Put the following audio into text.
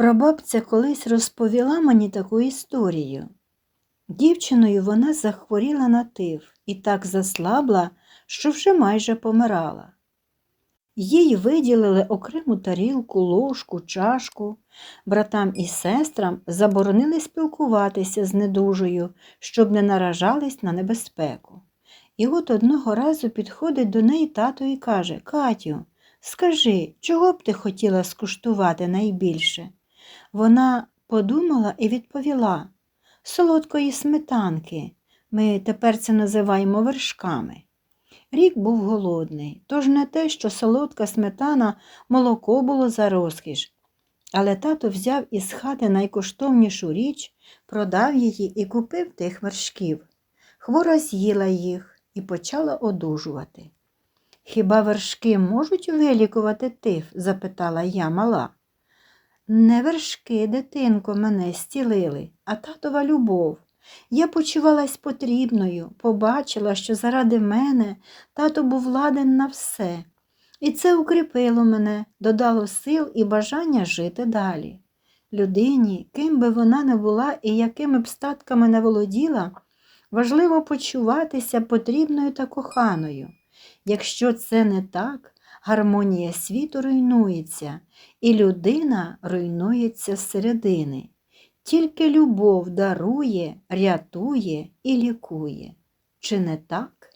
Прабабця колись розповіла мені таку історію. Дівчиною вона захворіла на тиф і так заслабла, що вже майже помирала. Їй виділили окрему тарілку, ложку, чашку. Братам і сестрам заборонили спілкуватися з недужою, щоб не наражались на небезпеку. І от одного разу підходить до неї тато і каже Катю, скажи, чого б ти хотіла скуштувати найбільше? Вона подумала і відповіла солодкої сметанки. Ми тепер це називаємо вершками. Рік був голодний, тож не те, що солодка сметана молоко було за розкіш. Але тато взяв із хати найкоштовнішу річ, продав її і купив тих вершків. Хвора з'їла їх і почала одужувати. Хіба вершки можуть вилікувати тиф? запитала я мала. Не вершки, дитинко, мене стілили, а татова любов. Я почувалась потрібною, побачила, що заради мене тато був ладен на все. І це укріпило мене, додало сил і бажання жити далі. Людині, ким би вона не була і якими б статками не володіла, важливо почуватися потрібною та коханою. Якщо це не так, гармонія світу руйнується, і людина руйнується зсередини. Тільки любов дарує, рятує і лікує. Чи не так?